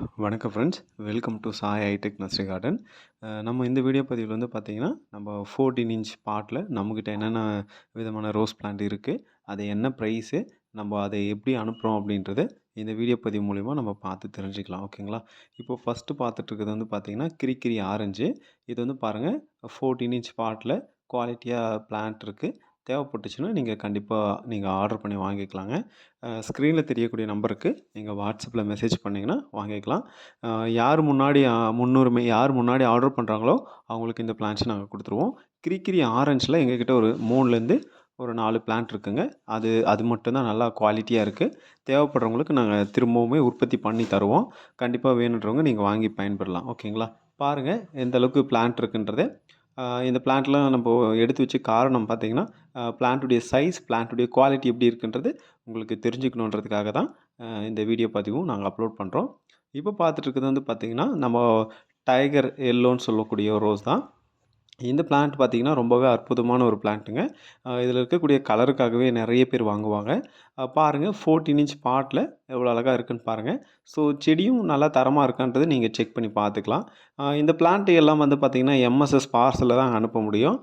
வணக்கம் friends welcome to Sai hi-tech nursery garden நம்ம இந்த வீடியோ பதிவில் வந்து பார்த்திங்கன்னா நம்ம ஃபோர்டீன் இன்ச் பாட்டில் நம்மக்கிட்ட என்னென்ன விதமான ரோஸ் பிளான்ட் இருக்குது அது என்ன ப்ரைஸு நம்ம அதை எப்படி அனுப்புகிறோம் அப்படின்றது இந்த வீடியோ பதிவு மூலிமா நம்ம பார்த்து தெரிஞ்சுக்கலாம் ஓகேங்களா இப்போ ஃபஸ்ட்டு பார்த்துட்ருக்கிறது வந்து பார்த்திங்கன்னா கிரிக்கிரி ஆரஞ்சு. இது வந்து பாருங்கள் ஃபோர்டீன் இன்ச் பாட்டில் குவாலிட்டியாக பிளான்ட் இருக்குது தேவைப்பட்டுச்சுன்னா நீங்கள் கண்டிப்பாக நீங்கள் ஆர்டர் பண்ணி வாங்கிக்கலாங்க. ஸ்க்ரீனில் தெரியக்கூடிய நம்பருக்கு நீங்கள் வாட்ஸ்அப்பில் மெசேஜ் பண்ணிங்கன்னா வாங்கிக்கலாம். யார் முன்னாடி முன்னுரிமை யார் முன்னாடி ஆர்டர் பண்ணுறாங்களோ அவங்களுக்கு இந்த பிளான்ஸ் நாங்கள் கொடுத்துருவோம். கிரிக்கிரி ஆரஞ்சில் எங்ககிட்ட ஒரு மூணுலேருந்து ஒரு நாலு பிளான்ட் இருக்குங்க. அது அது மட்டும்தான் நல்லா குவாலிட்டியாக இருக்குது தேவைப்படுறவங்களுக்கு நாங்கள் திரும்பவுமே உற்பத்தி பண்ணி தருவோம். கண்டிப்பாக வேணுன்றவங்க நீங்கள் வாங்கி பயன்படலாம் ஓகேங்களா? பாருங்கள் எந்த அளவுக்கு பிளான்ட் இருக்குன்றதை. இந்த பிளான்ட்லாம் நம்ம எடுத்து வச்ச காரணம் பார்த்தீங்கன்னா பிளான்ட்டுடைய சைஸ் பிளான்ட்டுடைய குவாலிட்டி எப்படி இருக்குன்றது உங்களுக்கு தெரிஞ்சுக்கணுன்றதுக்காக தான் இந்த வீடியோ பதிவும் நாங்கள் அப்லோட் பண்ணுறோம் இப்போ பார்த்துட்டு இருக்கிறது வந்து பார்த்திங்கன்னா நம்ம டைகர் எல்லோன்னு சொல்லக்கூடிய ரோஸ் தான். இந்த பிளான்ட் பார்த்திங்கன்னா ரொம்பவே அற்புதமான ஒரு பிளான்ட்டுங்க இதில் இருக்கக்கூடிய கலருக்காகவே நிறைய பேர் வாங்குவாங்க. பாருங்கள் ஃபோர்டீன் இன்ச் பாட்டில் எவ்வளோ அழகாக இருக்குன்னு பாருங்கள் ஸோ செடியும் நல்லா தரமாக இருக்கான்றது நீங்கள் செக் பண்ணி பார்த்துக்கலாம். இந்த பிளான்ட்டு எல்லாம் வந்து பார்த்திங்கன்னா எம்எஸ்எஸ் பார்சலில் தான் அனுப்ப முடியும்.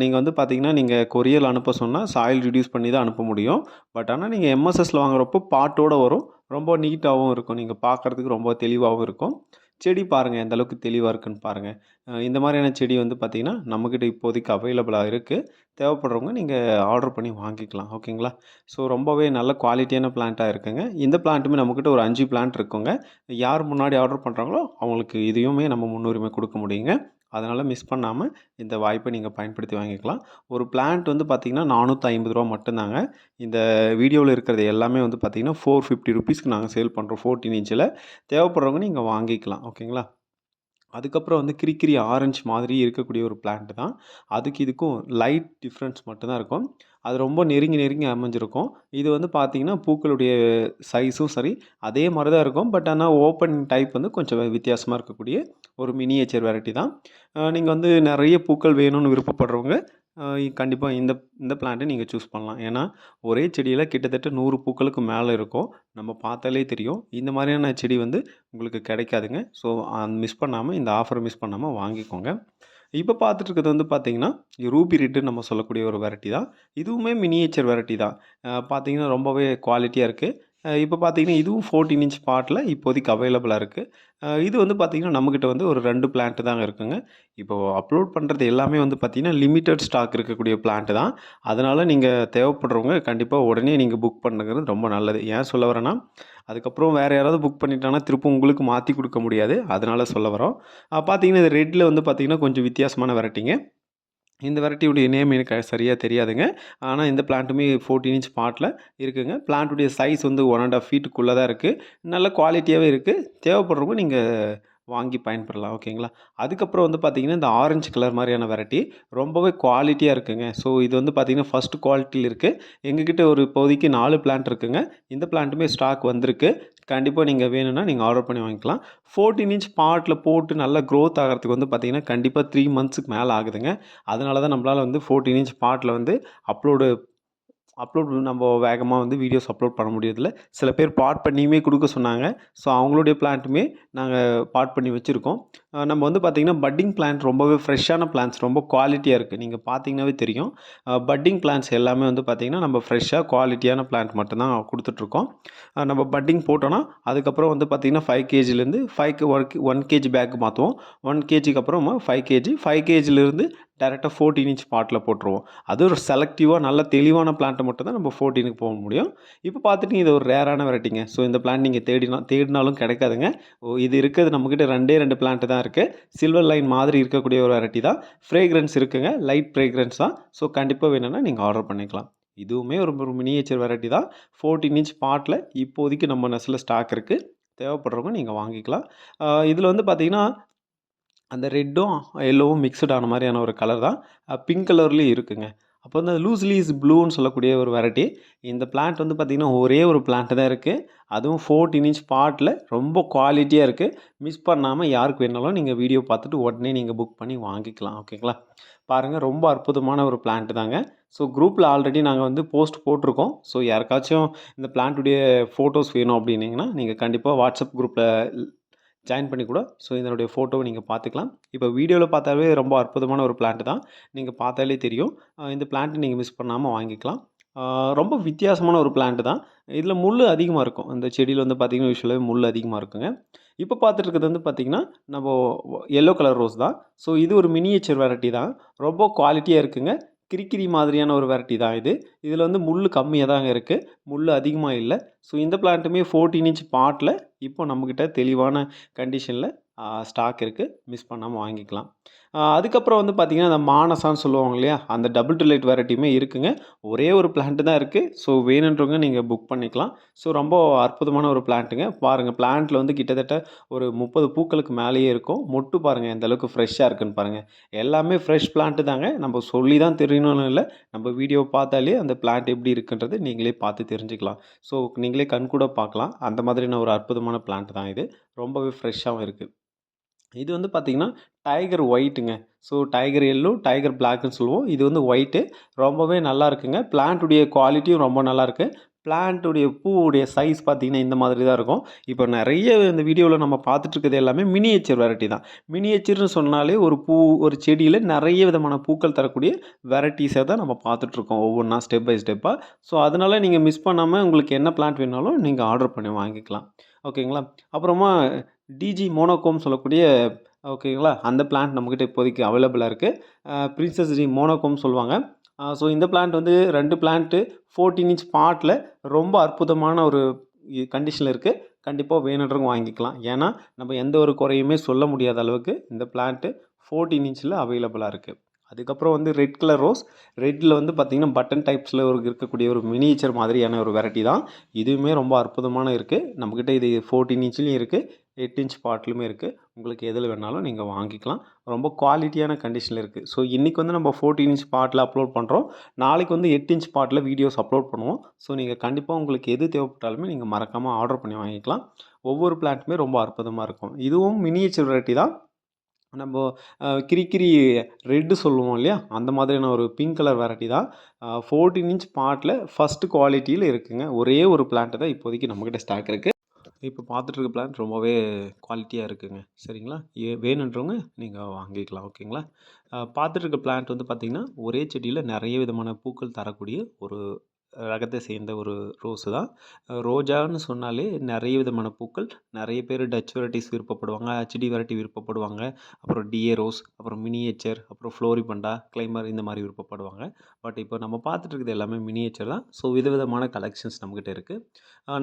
நீங்கள் வந்து பார்த்திங்கன்னா நீங்கள் கொரியல் அனுப்ப சொன்னால் சாயில் ரிடியூஸ் பண்ணி தான் அனுப்ப முடியும். பட் ஆனால் நீங்கள் எம்எஸ்எஸில் வாங்குறப்போ பாட்டோட வரும். ரொம்ப நீட்டாகவும் இருக்கும். நீங்கள் பார்க்குறதுக்கு ரொம்ப தெளிவாகவும் இருக்கும். செடி பாருங்கள் எந்த அளவுக்கு தெளிவாக இருக்குன்னு பாருங்கள் இந்த மாதிரியான செடி வந்து பார்த்திங்கன்னா நம்மக்கிட்ட இப்போதைக்கு அவைலபிளாக இருக்குது தேவைப்படுறவங்க நீங்கள் ஆர்டர் பண்ணி வாங்கிக்கலாம். ஓகேங்களா? ஸோ ரொம்பவே நல்ல குவாலிட்டியான பிளான்ட்டாக இருக்குங்க. இந்த பிளான்ட்டுமே நம்மக்கிட்ட ஒரு அஞ்சு பிளான்ட் இருக்குங்க. யார் முன்னாடி ஆர்டர் பண்ணுறாங்களோ அவங்களுக்கு இதையுமே நம்ம முன்னுரிமை கொடுக்க முடியுங்க. அதனால் மிஸ் பண்ணாமல் இந்த வாய்ப்பை நீங்கள் பயன்படுத்தி வாங்கிக்கலாம். ஒரு பிளான்ட் வந்து பார்த்திங்கன்னா நானூற்றி ஐம்பது ரூபா மட்டும்தாங்க. இந்த வீடியோவில் இருக்கிறது எல்லாமே வந்து பார்த்திங்கன்னா ஃபோர் ஃபிஃப்டி ருபீஸ்க்கு நாங்கள் சேல் பண்ணுறோம் ஃபோர்டீன் இன்ச்சில் தேவைப்படுறவங்க நீங்கள் வாங்கிக்கலாம் ஓகேங்களா அதுக்கப்புறம் வந்து கிரிக்கிரி ஆரஞ்சு மாதிரி இருக்கக்கூடிய ஒரு பிளான்ட் தான். அதுக்கு இதுக்கும் லைட் டிஃப்ரென்ஸ் மட்டும்தான் இருக்கும். அது ரொம்ப நெருங்கி நெருங்கி அமைஞ்சிருக்கும். இது வந்து பார்த்தீங்கன்னா பூக்களுடைய சைஸும் சரி அதே மாதிரி தான் இருக்கும். பட் ஆனால் ஓப்பன் டைப் வந்து கொஞ்சம் வித்தியாசமாக இருக்கக்கூடிய ஒரு மினியேச்சர் வெரைட்டி தான். நீங்கள் வந்து நிறைய பூக்கள் வேணும்னு விருப்பப்படுறவங்க கண்டிப்பாக இந்த இந்த பிளான்ட்டை நீங்கள் சூஸ் பண்ணலாம். ஏன்னா ஒரே செடியில் கிட்டத்தட்ட நூறு பூக்களுக்கு மேலே இருக்கும். நம்ம பார்த்தாலே தெரியும். இந்த மாதிரியான செடி வந்து உங்களுக்கு கிடைக்காதுங்க. ஸோ மிஸ் பண்ணாமல் இந்த ஆஃபரை மிஸ் பண்ணாமல் வாங்கிக்கோங்க. இப்போ பார்த்துட்டு இருக்கிறது வந்து பார்த்தீங்கன்னா ரூபி ரெட்டு நம்ம சொல்லக்கூடிய ஒரு வெரைட்டி தான். இதுவுமே மினியேச்சர் வெரைட்டி தான். பார்த்திங்கன்னா பார்த்தீங்கன்னா ரொம்பவே குவாலிட்டியாக இருக்குது இப்போ பார்த்தீங்கன்னா இதுவும் ஃபோர்டீன் இன்ச் பாட்டில் இப்போதைக்கு அவைலபிளாக இருக்குது இது வந்து பார்த்திங்கன்னா நம்மக்கிட்ட வந்து ஒரு ரெண்டு பிளான்ட்டு தாங்க இருக்குங்க. இப்போது அப்லோட் பண்ணுறது எல்லாமே வந்து பார்த்திங்கன்னா லிமிட்டட் ஸ்டாக் இருக்கக்கூடிய பிளான்ட்டு தான். அதனால் நீங்கள் தேவைப்படுறவங்க கண்டிப்பாக உடனே நீங்கள் புக் பண்ணுங்கிறது ரொம்ப நல்லது. ஏன் சொல்ல வரேன்னா அதுக்கப்புறம் வேறு யாராவது புக் பண்ணிட்டாங்கன்னா திருப்பும் உங்களுக்கு மாற்றி கொடுக்க முடியாது. அதனால் சொல்ல வரோம் பார்த்தீங்கன்னா இது ரெட்டில் வந்து பார்த்திங்கன்னா கொஞ்சம் வித்தியாசமான வெரைட்டிங்க இந்த வெரைட்டியுடைய நேம் எனக்கு சரியாக தெரியாதுங்க. ஆனால் இந்த பிளான்ட்டுமே ஃபோர்டீன் இன்ச் பாட்டில் இருக்குதுங்க பிளான்ட்டுடைய சைஸ் வந்து ஒன் அண்ட் ஆஃப் ஃபீட்டுக்குள்ளே தான் இருக்குது நல்ல குவாலிட்டியாகவே இருக்குது தேவைப்படுறவங்க நீங்கள் வாங்கி பயன்பெறலாம் ஓகேங்களா? அதுக்கப்புறம் வந்து பார்த்திங்கன்னா இந்த ஆரஞ்சு கலர் மாதிரியான வெரைட்டி ரொம்பவே குவாலிட்டியாக இருக்குங்க. ஸோ இது வந்து பார்த்திங்கன்னா ஃபஸ்ட்டு குவாலிட்டியில் இருக்குது எங்ககிட்ட ஒரு இப்போதைக்கு நாலு பிளான்ட் இருக்குங்க. இந்த பிளான்ட்டுமே ஸ்டாக் வந்திருக்கு. கண்டிப்பாக நீங்கள் வேணும்னா நீங்கள் ஆர்டர் பண்ணி வாங்கிக்கலாம். ஃபோர்டீன் இன்ச் பாட்டில் போட்டு நல்லா க்ரோத் ஆகிறதுக்கு வந்து பார்த்திங்கன்னா கண்டிப்பாக த்ரீ மந்த்ஸுக்கு மேலே ஆகுதுங்க. அதனால தான் நம்மளால் வந்து ஃபோர்டீன் இன்ச் பாட்டில் வந்து அப்லோடு அப்லோட் நம்ம வேகமாக வந்து வீடியோஸ் அப்லோட் பண்ண முடியறதில்ல. சில பேர் பாட் பண்ணியுமே கொடுக்க சொன்னாங்க. ஸோ அவங்களுடைய பிளான்ட்டுமே நாங்கள் பாட் பண்ணி வச்சுருக்கோம். நம்ம வந்து பார்த்திங்கன்னா பட்டிங் பிளான்ட் ரொம்பவே ஃப்ரெஷ்ஷான பிளான்ஸ் ரொம்ப குவாலிட்டியாக இருக்குது நீங்கள் பார்த்தீங்கன்னாவே தெரியும். பட்டிங் பிளான்ஸ் எல்லாமே வந்து பார்த்திங்கன்னா நம்ம ஃப்ரெஷ்ஷாக குவாலிட்டியான பிளான்ட் மட்டும்தான் கொடுத்துட்ருக்கோம். நம்ம பட்டிங் போட்டோன்னா அதுக்கப்புறம் வந்து பார்த்திங்கன்னா five கேஜிலேருந்து five work one kg pack மாற்றுவோம் ஒன் கேஜிக்கு அப்புறம் ஃபைவ் கேஜி ஃபைவ் கேஜிலேருந்து டேரெக்டாக ஃபோர்டீன் இன்ச் பாட்டில் போட்டுருவோம். அது ஒரு செலக்டிவாக நல்ல தெளிவான பிளான்ட்டை மட்டும் தான் நம்ம ஃபோர்டீனுக்கு போக முடியும். இப்போ பார்த்துட்டு இது ஒரு ரேரான வெரைட்டிங்க ஸோ இந்த பிளான்ட் நீங்கள் தேடினா தேடினாலும் கிடைக்காதுங்க. ஓ இது இருக்கிறது நம்மக்கிட்ட ரெண்டே ரெண்டு பிளான்ட் தான் இருக்குது சில்வர் லைன் மாதிரி இருக்கக்கூடிய ஒரு வெரைட்டி தான். ஃப்ரேக்ரன்ஸ் இருக்குங்க. லைட் ஃப்ரேக்ரன்ஸ் தான். ஸோ கண்டிப்பாக வேணும்னா நீங்கள் ஆர்டர் பண்ணிக்கலாம். இதுவுமே ஒரு ஒரு மினியேச்சர் வெரைட்டி தான். ஃபோர்டீன் இன்ச் பாட்டில் இப்போதைக்கு நம்ம நெஸில் ஸ்டாக் இருக்குது தேவைப்படுறவங்க நீங்கள் வாங்கிக்கலாம். இதில் வந்து பார்த்தீங்கன்னா அந்த ரெட்டும் எல்லோவும் மிக்சடான மாதிரியான ஒரு கலர் தான். பிங்க் கலர்லேயும் இருக்குங்க. அப்போ வந்து லூஸ் லீஸ் ப்ளூன்னு சொல்லக்கூடிய ஒரு வெரைட்டி இந்த பிளான்ட் வந்து பார்த்திங்கன்னா ஒரே ஒரு பிளான்ட் தான் இருக்குது அதுவும் ஃபோர்டீன் இன்ச் பாட்டில் ரொம்ப குவாலிட்டியாக இருக்குது மிஸ் பண்ணாமல் யாருக்கு வேணாலும் நீங்கள் வீடியோ பார்த்துட்டு உடனே நீங்கள் புக் பண்ணி வாங்கிக்கலாம். ஓகேங்களா பாருங்கள் ரொம்ப அற்புதமான ஒரு பிளான்ட் தாங்க. ஸோ குரூப்பில் ஆல்ரெடி நாங்கள் வந்து போஸ்ட் போட்டிருக்கோம். ஸோ யாருக்காச்சும் இந்த பிளான்ட்டுடைய ஃபோட்டோஸ் வேணும் அப்படின்னீங்கன்னா நீங்கள் கண்டிப்பாக வாட்ஸ்அப் குரூப்பில் ஜாயின் பண்ணி கூட ஸோ இதனுடைய ஃபோட்டோவை நீங்கள் பார்த்துக்கலாம். இப்போ வீடியோவில் பார்த்தாலே ரொம்ப அற்புதமான ஒரு பிளான்ட் தான். நீங்கள் பார்த்தாலே தெரியும். இந்த பிளான்ட் நீங்கள் மிஸ் பண்ணாமல் வாங்கிக்கலாம். ரொம்ப வித்தியாசமான ஒரு பிளான்ட் தான். இதில் முள் அதிகமாக இருக்கும். இந்த செடியில் வந்து பார்த்திங்கன்னா யூஸ்வலாகவே முள் அதிகமாக இருக்குங்க. இப்போ பார்த்துட்டு இருக்கிறது வந்து பார்த்திங்கன்னா நம்ம எல்லோ கலர் ரோஸ் தான். ஸோ இது ஒரு மினியேச்சர் வெரைட்டி தான். ரொம்ப குவாலிட்டியாக இருக்குங்க. கிரிக்கிரி மாதிரியான ஒரு வெரைட்டி தான் இது. இதில் வந்து முள் கம்மியாக தாங்க இருக்குது முள் அதிகமாக இல்லை. ஸோ இந்த பிளான்ட்டுமே ஃபோர்டீன் இன்ச் பாட்டில் இப்போ நம்மக்கிட்ட தெளிவான கண்டிஷனில் ஸ்டாக் இருக்குது மிஸ் பண்ணாமல் வாங்கிக்கலாம். அதுக்கப்புறம் வந்து பார்த்திங்கன்னா அந்த மானசான்னு சொல்லுவாங்க இல்லையா? அந்த டபுள் டு லைட் வெரைட்டியுமே இருக்குங்க. ஒரே ஒரு பிளான்ட்டு தான் இருக்குது ஸோ வேணுன்றவங்க நீங்கள் புக் பண்ணிக்கலாம். ஸோ ரொம்ப அற்புதமான ஒரு பிளான்ட்டுங்க பாருங்கள் பிளான்ட்டில் வந்து கிட்டத்தட்ட ஒரு முப்பது பூக்களுக்கு மேலேயே இருக்கும். மொட்டு பாருங்கள் எந்த அளவுக்கு ஃப்ரெஷ்ஷாக இருக்குன்னு பாருங்கள் எல்லாமே ஃப்ரெஷ் பிளான்ட்டு தாங்க. நம்ம சொல்லி தான் தெரியணும்னு இல்லை. நம்ம வீடியோ பார்த்தாலே அந்த பிளான்ட் எப்படி இருக்குன்றது நீங்களே பார்த்து தெரிஞ்சுக்கலாம். ஸோ நீங்களே கண் கூட பார்க்கலாம். அந்த மாதிரியான ஒரு அற்புதமான பிளான்ட் தான் இது. ரொம்பவே ஃப்ரெஷ்ஷாகவும் இருக்குது இது வந்து பார்த்திங்கன்னா டைகர் ஒயிட்டுங்க ஸோ டைகர் எல்லோ டைகர் பிளாக்னு சொல்லுவோம். இது வந்து ஒயிட்டு ரொம்பவே நல்லா இருக்குங்க. பிளான்ட்டுடைய குவாலிட்டியும் ரொம்ப நல்லாயிருக்கு பிளான்ட்டுடைய பூவுடைய சைஸ் பார்த்திங்கன்னா இந்த மாதிரி தான் இருக்கும். இப்போ நிறைய இந்த வீடியோவில் நம்ம பார்த்துட்ருக்கிறது எல்லாமே மினியேச்சர் வெரைட்டி தான். மினியேச்சர்னு சொன்னாலே ஒரு பூ ஒரு செடியில் நிறைய விதமான பூக்கள் தரக்கூடிய வெரைட்டிஸை தான் நம்ம பார்த்துட்ருக்கோம் ஒவ்வொன்றா ஸ்டெப் பை ஸ்டெப்பாக ஸோ அதனால் நீங்கள் மிஸ் பண்ணாமல் உங்களுக்கு என்ன பிளான்ட் வேணாலும் நீங்கள் ஆர்டர் பண்ணி வாங்கிக்கலாம். ஓகேங்களா அப்புறமா டிஜி மோனோகோம் சொல்லக்கூடிய ஓகேங்களா? அந்த பிளான்ட் நம்மக்கிட்ட இப்போதைக்கு அவைலபிளாக இருக்குது பிரின்சஸ் டி மோனோகோம் சொல்லுவாங்க. ஸோ இந்த பிளான்ட் வந்து ரெண்டு பிளான்ட்டு ஃபோர்டீன் இன்ச் பாட்டில் ரொம்ப அற்புதமான ஒரு கண்டிஷனில் இருக்குது கண்டிப்பாக வேணுன்றவங்க வாங்கிக்கலாம். ஏன்னா நம்ம எந்த ஒரு குறையுமே சொல்ல முடியாத அளவுக்கு இந்த பிளான்ட்டு ஃபோர்டீன் இன்ச்சில் அவைலபிளாக இருக்குது அதுக்கப்புறம் வந்து ரெட் கலர் ரோஸ் ரெட்டில் வந்து பார்த்திங்கன்னா பட்டன் டைப்ஸில் ஒரு இருக்கக்கூடிய ஒரு மினியேச்சர் மாதிரியான ஒரு வெரைட்டி தான். இதுவுமே ரொம்ப அற்புதமான இருக்குது நம்மக்கிட்ட இது ஃபோர்டீன் இன்ச்லேயும் இருக்குது எயிட் இன்ச் பாட்டிலுமே இருக்குது உங்களுக்கு எதில் வேணாலும் நீங்கள் வாங்கிக்கலாம். ரொம்ப குவாலிட்டியான கண்டிஷனில் இருக்குது ஸோ இன்றைக்கி வந்து நம்ம ஃபோர்டீன் இன்ச் பாட்டில் அப்லோட் பண்ணுறோம் நாளைக்கு வந்து எட்டு இன்ச் பாட்டில் வீடியோஸ் அப்லோட் பண்ணுவோம். ஸோ நீங்கள் கண்டிப்பாக உங்களுக்கு எது தேவைப்பட்டாலுமே நீங்கள் மறக்காமல் ஆர்டர் பண்ணி வாங்கிக்கலாம். ஒவ்வொரு பிளான்ட்டுமே ரொம்ப அற்புதமாக இருக்கும். இதுவும் மினியேச்சர் வெரைட்டி தான். நம்ம கிரிக்கிரி ரெட்டு சொல்லுவோம் இல்லையா? அந்த மாதிரியான ஒரு பிங்க் கலர் வெரைட்டி தான். ஃபோர்டீன் இன்ச் பாட்டில் ஃபஸ்ட்டு குவாலிட்டியில் இருக்குங்க. ஒரே ஒரு பிளான்ட்டு தான் இப்போதைக்கு நம்மக்கிட்ட ஸ்டாக் இருக்குது இப்போ பார்த்துட்டு இருக்க ரொம்பவே குவாலிட்டியாக இருக்குங்க. சரிங்களா? ஏ வேணுன்றவங்க நீங்கள் வாங்கிக்கலாம். ஓகேங்களா? பார்த்துட்ருக்க பார்த்துட்டு இருக்க பிளான்ட் வந்து பார்த்திங்கன்னா ஒரே செடியில் நிறைய விதமான பூக்கள் தரக்கூடிய ஒரு ரகத்தை சேர்ந்த ஒரு ரோஸு தான். ரோஜான்னு சொன்னாலே நிறைய விதமான பூக்கள் நிறைய பேர் டச் வெரைட்டிஸ் விருப்பப்படுவாங்க ஹெச்டி வெரைட்டி விருப்பப்படுவாங்க. அப்புறம் டிஏ ரோஸ் அப்புறம் மினியேச்சர் அப்புறம் ஃப்ளோரிபண்டா கிளைமர் இந்த மாதிரி விருப்பப்படுவாங்க. பட் இப்போ நம்ம பார்த்துட்டு எல்லாமே மினியேச்சர் தான். ஸோ விதவிதமான கலெக்ஷன்ஸ் நம்மக்கிட்ட இருக்குது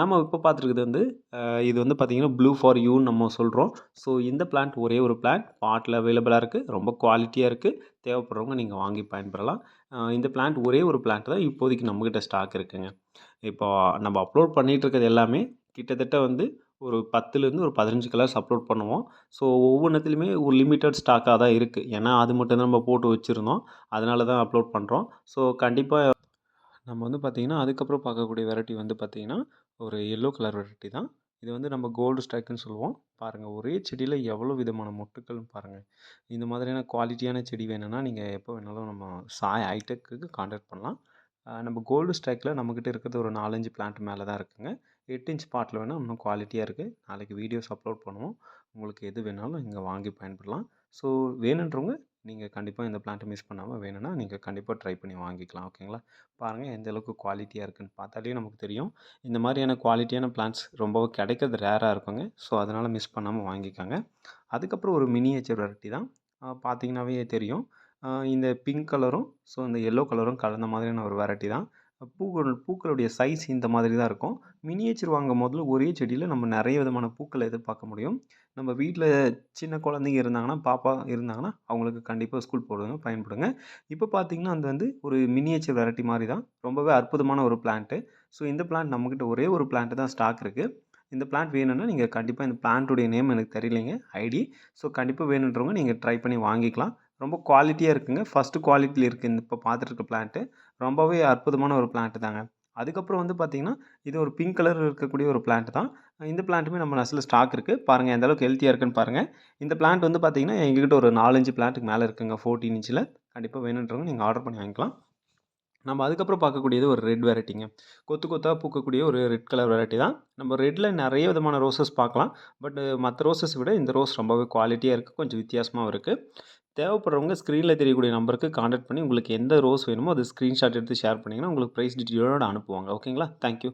நம்ம இப்போ பார்த்துருக்குது வந்து இது வந்து பார்த்திங்கன்னா ப்ளூ ஃபார் யூன்னு நம்ம சொல்கிறோம் ஸோ இந்த பிளான்ட் ஒரே ஒரு பிளான்ட் பாட்டில் அவைலபிளாக இருக்குது ரொம்ப குவாலிட்டியாக இருக்குது தேவைப்படுறவங்க நீங்கள் வாங்கி பயன்பெறலாம் இந்த பிளான்ட் ஒரே ஒரு பிளான்ட் தான் இப்போதைக்கு நம்மக்கிட்ட ஸ்டாக் இருக்குங்க. இப்போ நம்ம அப்லோட் பண்ணிகிட்டு இருக்கிறது எல்லாமே கிட்டத்தட்ட வந்து ஒரு பத்துலேருந்து ஒரு பதினஞ்சு கலர்ஸ் அப்லோட் பண்ணுவோம். ஸோ ஒவ்வொன்றத்துலையுமே ஒரு லிமிட்டட் ஸ்டாக்காக தான் இருக்குது ஏன்னா அது மட்டும் தான் நம்ம போட்டு வச்சுருந்தோம். அதனால தான் அப்லோட் பண்ணுறோம் ஸோ கண்டிப்பாக நம்ம வந்து பார்த்திங்கன்னா அதுக்கப்புறம் பார்க்கக்கூடிய வெரைட்டி வந்து பார்த்திங்கன்னா ஒரு எல்லோ கலர் வெரைட்டி தான். இது வந்து நம்ம கோல்டு ஸ்டாக்குன்னு சொல்லுவோம். பாருங்கள் ஒரே செடியில் எவ்வளோ விதமான மொட்டுக்கள்னு பாருங்கள் இந்த மாதிரியான குவாலிட்டியான செடி வேணும்னா நீங்கள் எப்போ வேணாலும் நம்ம சாய் ஹைடெக்கு காண்டாக்ட் பண்ணலாம். நம்ம கோல்டு ஸ்டாக்கில் நம்மக்கிட்ட இருக்கிறது ஒரு நாலஞ்சு பிளான்ட் மேலே தான் இருக்குங்க. எட்டு இன்ச் பாட்டில் வேணால் இன்னும் குவாலிட்டியாக இருக்குது நாளைக்கு வீடியோஸ் அப்லோட் பண்ணுவோம். உங்களுக்கு எது வேணாலும் இங்கே வாங்கி பயன்படலாம். ஸோ வேணுன்றவங்க நீங்கள் கண்டிப்பாக இந்த பிளான்ட்டை மிஸ் பண்ணாமல் வேணும்னா நீங்கள் கண்டிப்பாக ட்ரை பண்ணி வாங்கிக்கலாம் ஓகேங்களா பாருங்கள் எந்த அளவுக்கு குவாலிட்டியாக இருக்குன்னு பார்த்தாலே நமக்கு தெரியும். இந்த மாதிரியான குவாலிட்டியான பிளான்ஸ் ரொம்பவும் கிடைக்கிறது ரேராக இருக்குங்க. ஸோ அதனால் மிஸ் பண்ணாமல் வாங்கிக்கோங்க. அதுக்கப்புறம் ஒரு மினியேச்சர் வெரைட்டி தான் பார்த்தீங்கன்னாவே தெரியும். இந்த பிங்க் கலரும் ஸோ இந்த எல்லோ கலரும் கலந்த மாதிரியான ஒரு வெரைட்டி தான். பூக்கள் பூக்களுடைய சைஸ் இந்த மாதிரி தான் இருக்கும். மினியேச்சர் வாங்கும் முதல்ல ஒரே செடியில் நம்ம நிறைய விதமான பூக்களை எதிர்பார்க்க முடியும். நம்ம வீட்டில் சின்ன குழந்தைங்க இருந்தாங்கன்னா பாப்பா இருந்தாங்கன்னா அவங்களுக்கு கண்டிப்பாக ஸ்கூல் போடுங்க பயன்படுங்க. இப்போ பார்த்தீங்கன்னா அது வந்து ஒரு மினியேச்சர் வெரைட்டி மாதிரி தான். ரொம்பவே அற்புதமான ஒரு பிளான்ட்டு ஸோ இந்த பிளான்ட் நம்மக்கிட்ட ஒரே ஒரு பிளான்ட்டு தான் ஸ்டாக் இருக்குது இந்த பிளான்ட் வேணும்னா நீங்கள் கண்டிப்பாக இந்த பிளான்ட்டுடைய நேம் எனக்கு தெரியலைங்க ஐடி ஸோ கண்டிப்பாக வேணுன்றவங்க நீங்கள் ட்ரை பண்ணி வாங்கிக்கலாம். ரொம்ப குவாலிட்டியாக இருக்குங்க. ஃபஸ்ட்டு குவாலிட்டியில் இருக்குது இந்த இப்போ பார்த்துட்டு பிளான்ட்டு ரொம்பவே அற்புதமான ஒரு பிளான்ட்டு தாங்க. அதுக்கப்புறம் வந்து பார்த்திங்கன்னா இது ஒரு பிங்க் கலர் இருக்கக்கூடிய ஒரு பிளான்ட் தான். இந்த பிளான்ட்டுமே நம்ம நர்ஸில் ஸ்டாக் இருக்குது பாருங்கள் எந்த அளவுக்கு ஹெல்த்தியாக இருக்குன்னு பாருங்கள் இந்த பிளான்ட் வந்து பார்த்திங்கன்னா எங்ககிட்ட ஒரு நாலஞ்சு பிளான்ட்டுக்கு மேலே இருக்குங்க. ஃபோர்டீன் இன்ச்சில் கண்டிப்பாக வேணுன்றவங்க நீங்கள் ஆர்டர் பண்ணி வாங்கிக்கலாம். நம்ம அதுக்கப்புறம் பார்க்கக்கூடியது ஒரு ரெட் வெரைட்டிங்க. கொத்து கொத்தாக பூக்கக்கூடிய ஒரு ரெட் கலர் வெரைட்டி தான். நம்ம ரெட்டில் நிறைய விதமான ரோசஸ் பார்க்கலாம் பட் மற்ற ரோசஸ் விட இந்த ரோஸ் ரொம்பவே குவாலிட்டியாக இருக்குது கொஞ்சம் வித்தியாசமாகவும் இருக்குது தேவைப்படுறவங்க ஸ்க்ரீனில் தெரியக்கூடிய நம்பருக்கு காண்டாக்ட் பண்ணி உங்களுக்கு எந்த ரோஸ் வேணுமோ அது ஸ்க்ரீன்ஷாட் எடுத்து ஷேர் பண்ணிங்கன்னா உங்களுக்கு ப்ரைஸ் டீட்டெயிலோடு அனுப்புவாங்க. ஓகேங்களா தேங்க்யூ